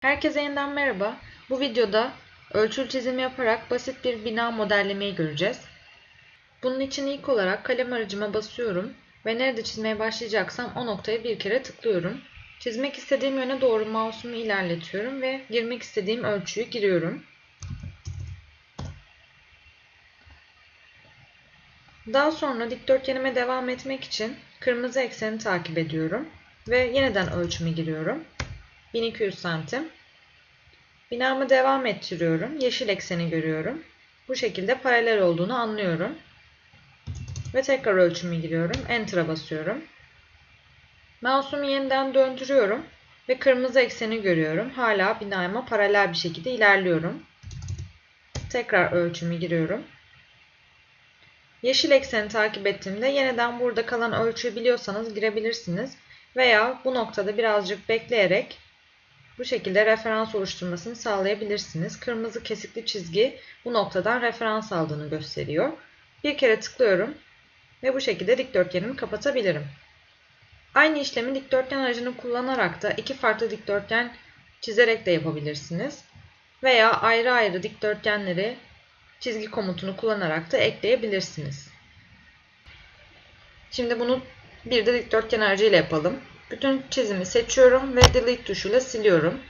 Herkese yeniden merhaba. Bu videoda ölçül çizim yaparak basit bir bina modellemeyi göreceğiz. Bunun için ilk olarak kalem aracıma basıyorum ve nerede çizmeye başlayacaksam o noktaya bir kere tıklıyorum. Çizmek istediğim yöne doğru mouse'umu ilerletiyorum ve girmek istediğim ölçüyü giriyorum. Daha sonra dikdörtgenime devam etmek için kırmızı ekseni takip ediyorum ve yeniden ölçümü giriyorum. 1200 santim. Binamı devam ettiriyorum. Yeşil ekseni görüyorum. Bu şekilde paralel olduğunu anlıyorum. Ve tekrar ölçümü giriyorum. Enter'a basıyorum. Mouse'umu yeniden döndürüyorum. Ve kırmızı ekseni görüyorum. Hala binama paralel bir şekilde ilerliyorum. Tekrar ölçümü giriyorum. Yeşil ekseni takip ettiğimde yeniden burada kalan ölçüyü biliyorsanız girebilirsiniz. Veya bu noktada birazcık bekleyerek bu şekilde referans oluşturmasını sağlayabilirsiniz. Kırmızı kesikli çizgi bu noktadan referans aldığını gösteriyor. Bir kere tıklıyorum ve bu şekilde dikdörtgenimi kapatabilirim. Aynı işlemi dikdörtgen aracını kullanarak da iki farklı dikdörtgen çizerek de yapabilirsiniz. Veya ayrı ayrı dikdörtgenleri çizgi komutunu kullanarak da ekleyebilirsiniz. Şimdi bunu bir de dikdörtgen aracıyla yapalım. Bütün çizimi seçiyorum ve delete tuşuyla siliyorum.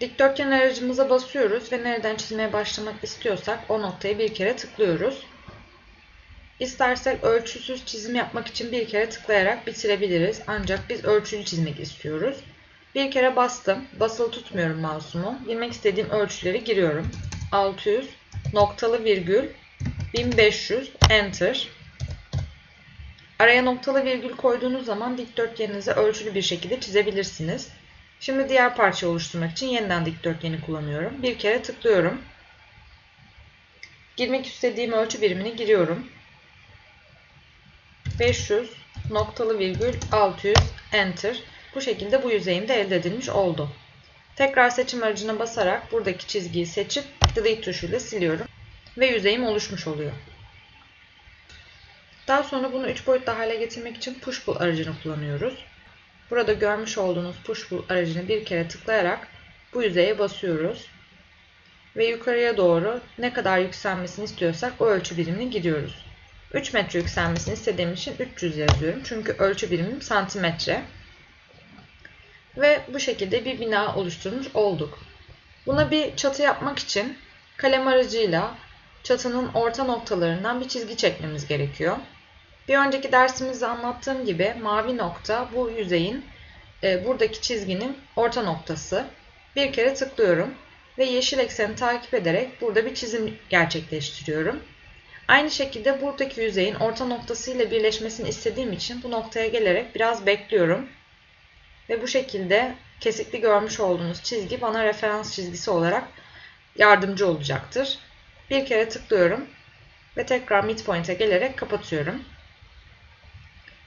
Dikdörtgen aracımıza basıyoruz ve nereden çizmeye başlamak istiyorsak o noktaya bir kere tıklıyoruz. İstersek ölçüsüz çizim yapmak için bir kere tıklayarak bitirebiliriz. Ancak biz ölçülü çizmek istiyoruz. Bir kere bastım. Basılı tutmuyorum mouse'umu. Girmek istediğim ölçüleri giriyorum. 600 noktalı virgül 1500 enter. Araya noktalı virgül koyduğunuz zaman dikdörtgeninizi ölçülü bir şekilde çizebilirsiniz. Şimdi diğer parçayı oluşturmak için yeniden dikdörtgeni kullanıyorum. Bir kere tıklıyorum. Girmek istediğim ölçü birimini giriyorum. 500 noktalı virgül 600 enter. Bu şekilde bu yüzeyim de elde edilmiş oldu. Tekrar seçim aracına basarak buradaki çizgiyi seçip delete tuşuyla siliyorum. Ve yüzeyim oluşmuş oluyor. Daha sonra bunu 3 boyutlu hale getirmek için push pull aracını kullanıyoruz. Burada görmüş olduğunuz push pull aracını bir kere tıklayarak bu yüzeye basıyoruz. Ve yukarıya doğru ne kadar yükselmesini istiyorsak o ölçü birimini giriyoruz. 3 metre yükselmesini istediğim için 300 yazıyorum. Çünkü ölçü birimim santimetre. Ve bu şekilde bir bina oluşturmuş olduk. Buna bir çatı yapmak için kalem aracıyla çatının orta noktalarından bir çizgi çekmemiz gerekiyor. Bir önceki dersimizde anlattığım gibi mavi nokta bu yüzeyin e, buradaki çizginin orta noktası. Bir kere tıklıyorum ve yeşil ekseni takip ederek burada bir çizim gerçekleştiriyorum. Aynı şekilde buradaki yüzeyin orta noktası ile birleşmesini istediğim için bu noktaya gelerek biraz bekliyorum. Ve bu şekilde kesikli görmüş olduğunuz çizgi bana referans çizgisi olarak yardımcı olacaktır. Bir kere tıklıyorum ve tekrar midpoint'e gelerek kapatıyorum.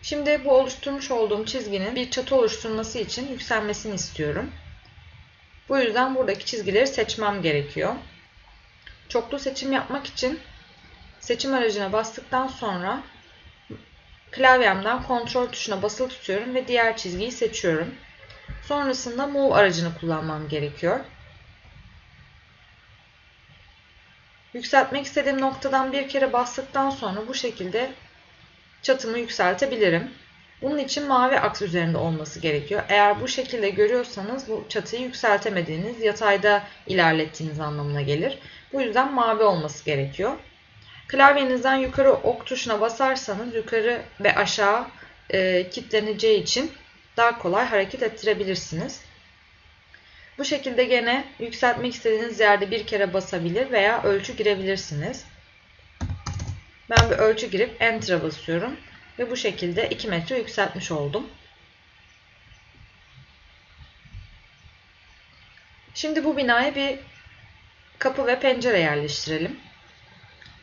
Şimdi bu oluşturmuş olduğum çizginin bir çatı oluşturması için yükselmesini istiyorum. Bu yüzden buradaki çizgileri seçmem gerekiyor. Çoklu seçim yapmak için seçim aracına bastıktan sonra klavyemden kontrol tuşuna basılı tutuyorum ve diğer çizgiyi seçiyorum. Sonrasında move aracını kullanmam gerekiyor. Yükseltmek istediğim noktadan bir kere bastıktan sonra bu şekilde çatımı yükseltebilirim. Bunun için mavi aks üzerinde olması gerekiyor. Eğer bu şekilde görüyorsanız bu çatıyı yükseltemediğiniz, yatayda ilerlettiğiniz anlamına gelir. Bu yüzden mavi olması gerekiyor. Klavyenizden yukarı ok tuşuna basarsanız yukarı ve aşağı e, kilitleneceği için daha kolay hareket ettirebilirsiniz. Bu şekilde gene yükseltmek istediğiniz yerde bir kere basabilir veya ölçü girebilirsiniz. Ben bir ölçü girip Enter'a basıyorum. Ve bu şekilde 2 metre yükseltmiş oldum. Şimdi bu binaya bir kapı ve pencere yerleştirelim.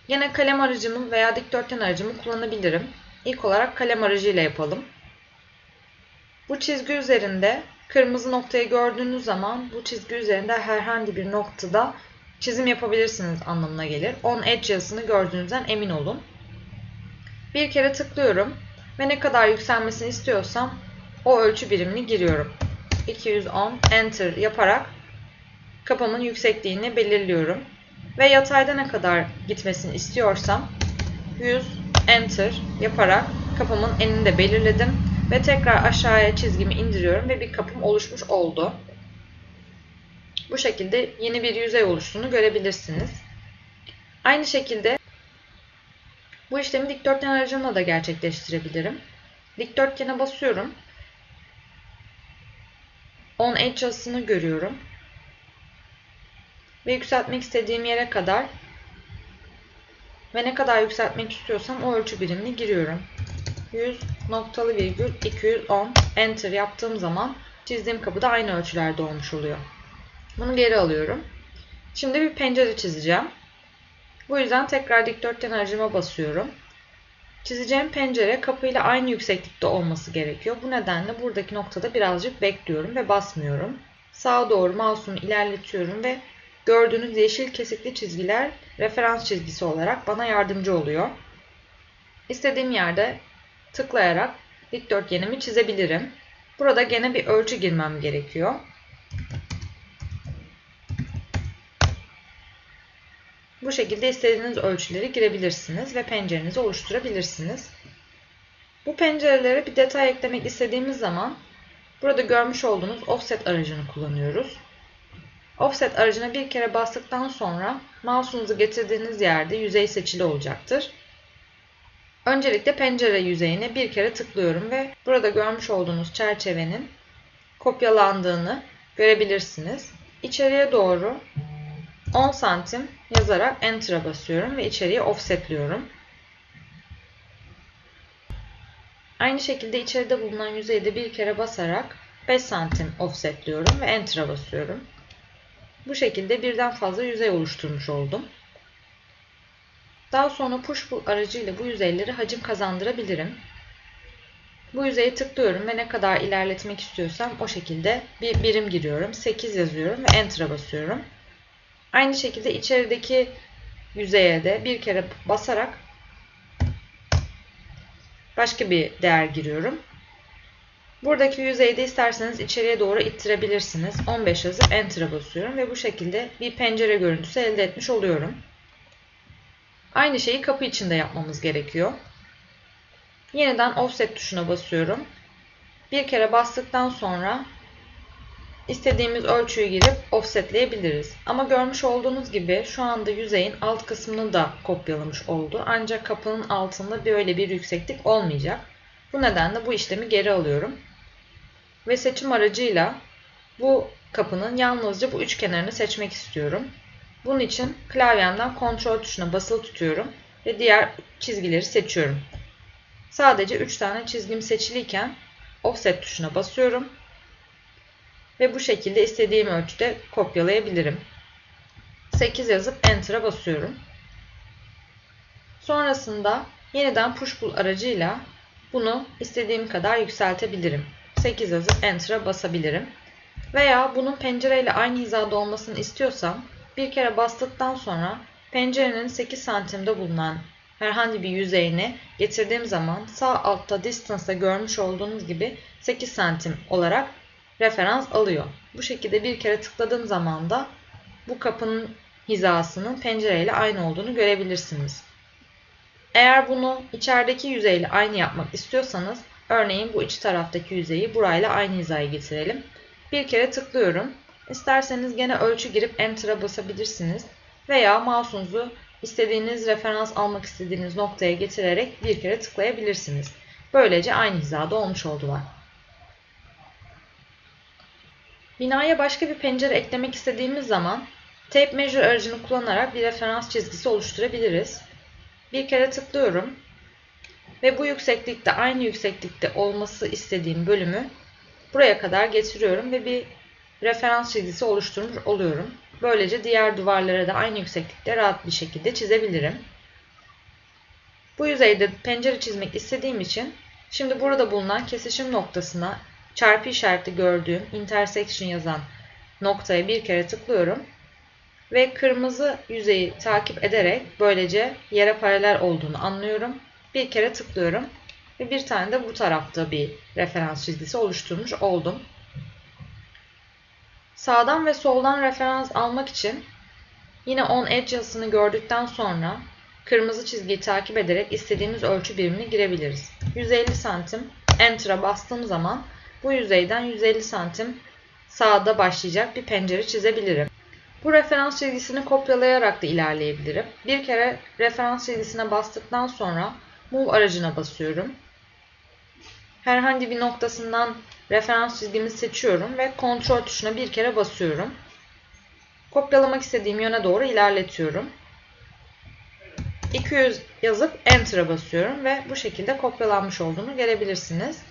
Yine kalem aracımı veya dikdörtgen aracımı kullanabilirim. İlk olarak kalem aracıyla yapalım. Bu çizgi üzerinde kırmızı noktayı gördüğünüz zaman bu çizgi üzerinde herhangi bir noktada çizim yapabilirsiniz anlamına gelir. On edge yazısını gördüğünüzden emin olun. Bir kere tıklıyorum ve ne kadar yükselmesini istiyorsam o ölçü birimini giriyorum. 210 Enter yaparak kapımın yüksekliğini belirliyorum. Ve yatayda ne kadar gitmesini istiyorsam 100 Enter yaparak kapımın enini de belirledim. Ve tekrar aşağıya çizgimi indiriyorum ve bir kapım oluşmuş oldu. Bu şekilde yeni bir yüzey oluştuğunu görebilirsiniz. Aynı şekilde bu işlemi dikdörtgen aracımla da gerçekleştirebilirim. Dikdörtgene basıyorum. On edge yazısını görüyorum. Ve yükseltmek istediğim yere kadar ve ne kadar yükseltmek istiyorsam o ölçü birimini giriyorum. 100 noktalı virgül 210 enter yaptığım zaman çizdiğim kapı da aynı ölçülerde olmuş oluyor. Bunu geri alıyorum. Şimdi bir pencere çizeceğim. Bu yüzden tekrar dikdörtgen aracıma basıyorum. Çizeceğim pencere kapıyla aynı yükseklikte olması gerekiyor. Bu nedenle buradaki noktada birazcık bekliyorum ve basmıyorum. Sağa doğru mouse'umu ilerletiyorum ve gördüğünüz yeşil kesikli çizgiler referans çizgisi olarak bana yardımcı oluyor. İstediğim yerde tıklayarak dikdörtgenimi çizebilirim. Burada gene bir ölçü girmem gerekiyor. Bu şekilde istediğiniz ölçüleri girebilirsiniz ve pencerenizi oluşturabilirsiniz. Bu pencerelere bir detay eklemek istediğimiz zaman burada görmüş olduğunuz offset aracını kullanıyoruz. Offset aracına bir kere bastıktan sonra mouse'unuzu getirdiğiniz yerde yüzey seçili olacaktır. Öncelikle pencere yüzeyine bir kere tıklıyorum ve burada görmüş olduğunuz çerçevenin kopyalandığını görebilirsiniz. İçeriye doğru 10 santim yazarak Enter'a basıyorum ve içeriye offsetliyorum. Aynı şekilde içeride bulunan yüzeyde bir kere basarak 5 santim offsetliyorum ve Enter'a basıyorum. Bu şekilde birden fazla yüzey oluşturmuş oldum. Daha sonra push pull aracıyla bu yüzeyleri hacim kazandırabilirim. Bu yüzeye tıklıyorum ve ne kadar ilerletmek istiyorsam o şekilde bir birim giriyorum. 8 yazıyorum ve Enter'a basıyorum. Aynı şekilde içerideki yüzeye de bir kere basarak başka bir değer giriyorum. Buradaki yüzeyi de isterseniz içeriye doğru ittirebilirsiniz. 15 yazıp Enter'a basıyorum ve bu şekilde bir pencere görüntüsü elde etmiş oluyorum. Aynı şeyi kapı içinde yapmamız gerekiyor. Yeniden Offset tuşuna basıyorum. Bir kere bastıktan sonra istediğimiz ölçüyü girip offsetleyebiliriz. Ama görmüş olduğunuz gibi şu anda yüzeyin alt kısmını da kopyalamış oldu. Ancak kapının altında böyle bir yükseklik olmayacak. Bu nedenle bu işlemi geri alıyorum. Ve seçim aracıyla bu kapının yalnızca bu üç kenarını seçmek istiyorum. Bunun için klavyemden kontrol tuşuna basılı tutuyorum ve diğer çizgileri seçiyorum. Sadece 3 tane çizgim seçiliyken offset tuşuna basıyorum ve bu şekilde istediğim ölçüde kopyalayabilirim. 8 yazıp Enter'a basıyorum. Sonrasında yeniden push pull aracıyla bunu istediğim kadar yükseltebilirim. 8 yazıp Enter'a basabilirim. Veya bunun pencereyle aynı hizada olmasını istiyorsam bir kere bastıktan sonra pencerenin 8 santimde bulunan herhangi bir yüzeyini getirdiğim zaman sağ altta distance'da görmüş olduğunuz gibi 8 santim olarak referans alıyor. Bu şekilde bir kere tıkladığım zaman da bu kapının hizasının pencereyle aynı olduğunu görebilirsiniz. Eğer bunu içerideki yüzeyle aynı yapmak istiyorsanız örneğin bu iç taraftaki yüzeyi burayla aynı hizaya getirelim. Bir kere tıklıyorum. İsterseniz gene ölçü girip Enter'a basabilirsiniz. Veya mouse'unuzu istediğiniz referans almak istediğiniz noktaya getirerek bir kere tıklayabilirsiniz. Böylece aynı hizada olmuş oldular. Binaya başka bir pencere eklemek istediğimiz zaman Tape Measure aracını kullanarak bir referans çizgisi oluşturabiliriz. Bir kere tıklıyorum ve bu yükseklikte aynı yükseklikte olması istediğim bölümü buraya kadar getiriyorum ve bir referans çizgisi oluşturmuş oluyorum. Böylece diğer duvarlara da aynı yükseklikte rahat bir şekilde çizebilirim. Bu yüzeyde pencere çizmek istediğim için şimdi burada bulunan kesişim noktasına çarpı işareti gördüğüm intersection yazan noktaya bir kere tıklıyorum. Ve kırmızı yüzeyi takip ederek böylece yere paralel olduğunu anlıyorum. Bir kere tıklıyorum. Ve bir tane de bu tarafta bir referans çizgisi oluşturmuş oldum. Sağdan ve soldan referans almak için yine on edge yazısını gördükten sonra kırmızı çizgiyi takip ederek istediğimiz ölçü birimini girebiliriz. 150 santim Enter'a bastığım zaman bu yüzeyden 150 santim sağda başlayacak bir pencere çizebilirim. Bu referans çizgisini kopyalayarak da ilerleyebilirim. Bir kere referans çizgisine bastıktan sonra Move aracına basıyorum. Herhangi bir noktasından referans çizgimi seçiyorum ve kontrol tuşuna bir kere basıyorum. Kopyalamak istediğim yöne doğru ilerletiyorum. 200 yazıp Enter'a basıyorum ve bu şekilde kopyalanmış olduğunu görebilirsiniz.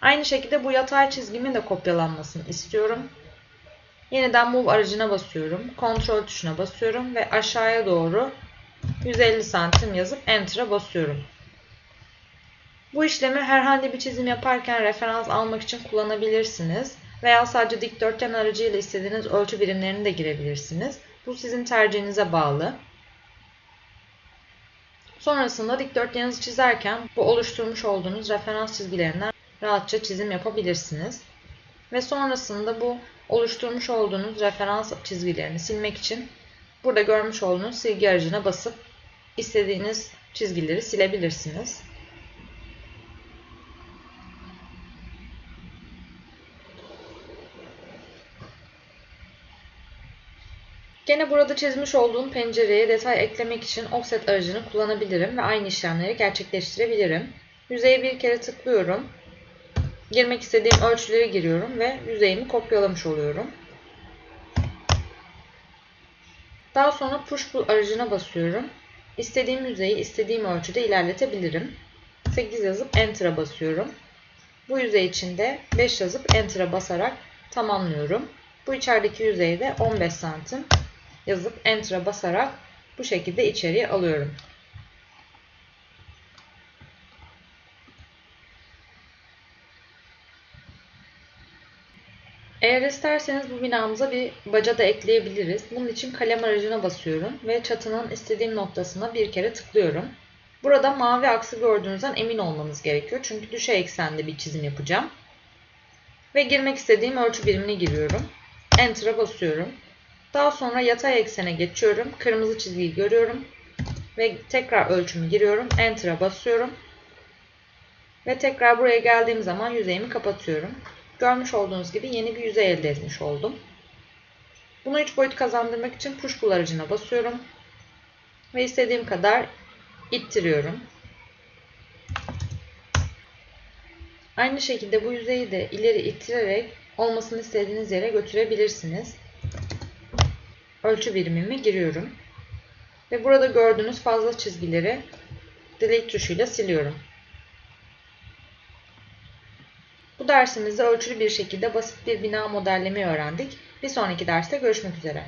Aynı şekilde bu yatay çizgimin de kopyalanmasını istiyorum. Yeniden Move aracına basıyorum. Kontrol tuşuna basıyorum ve aşağıya doğru 150 santim yazıp Enter'a basıyorum. Bu işlemi herhangi bir çizim yaparken referans almak için kullanabilirsiniz. Veya sadece dikdörtgen aracıyla istediğiniz ölçü birimlerini de girebilirsiniz. Bu sizin tercihinize bağlı. Sonrasında dikdörtgeninizi çizerken bu oluşturmuş olduğunuz referans çizgilerinden rahatça çizim yapabilirsiniz. Ve sonrasında bu oluşturmuş olduğunuz referans çizgilerini silmek için burada görmüş olduğunuz silgi aracına basıp istediğiniz çizgileri silebilirsiniz. Gene burada çizmiş olduğum pencereye detay eklemek için offset aracını kullanabilirim ve aynı işlemleri gerçekleştirebilirim. Yüzeye bir kere tıklıyorum. Girmek istediğim ölçüleri giriyorum ve yüzeyimi kopyalamış oluyorum. Daha sonra push pull aracına basıyorum. İstediğim yüzeyi istediğim ölçüde ilerletebilirim. 8 yazıp Enter'a basıyorum. Bu yüzey için de 5 yazıp Enter'a basarak tamamlıyorum. Bu içerideki yüzeyi de 15 santim yazıp Enter'a basarak bu şekilde içeriye alıyorum. Eğer isterseniz bu binamıza bir baca da ekleyebiliriz. Bunun için kalem aracına basıyorum ve çatının istediğim noktasına bir kere tıklıyorum. Burada mavi aksı gördüğünüzden emin olmanız gerekiyor. Çünkü düşey eksende bir çizim yapacağım. Ve girmek istediğim ölçü birimini giriyorum. Enter'a basıyorum. Daha sonra yatay eksene geçiyorum. Kırmızı çizgiyi görüyorum. Ve tekrar ölçümü giriyorum. Enter'a basıyorum. Ve tekrar buraya geldiğim zaman yüzeyimi kapatıyorum. Görmüş olduğunuz gibi yeni bir yüzey elde etmiş oldum. Bunu 3 boyut kazandırmak için push pull aracına basıyorum. Ve istediğim kadar ittiriyorum. Aynı şekilde bu yüzeyi de ileri ittirerek olmasını istediğiniz yere götürebilirsiniz. Ölçü birimimi giriyorum. Ve burada gördüğünüz fazla çizgileri delete tuşuyla siliyorum. Bu dersimizde ölçülü bir şekilde basit bir bina modellemeyi öğrendik. Bir sonraki derste görüşmek üzere.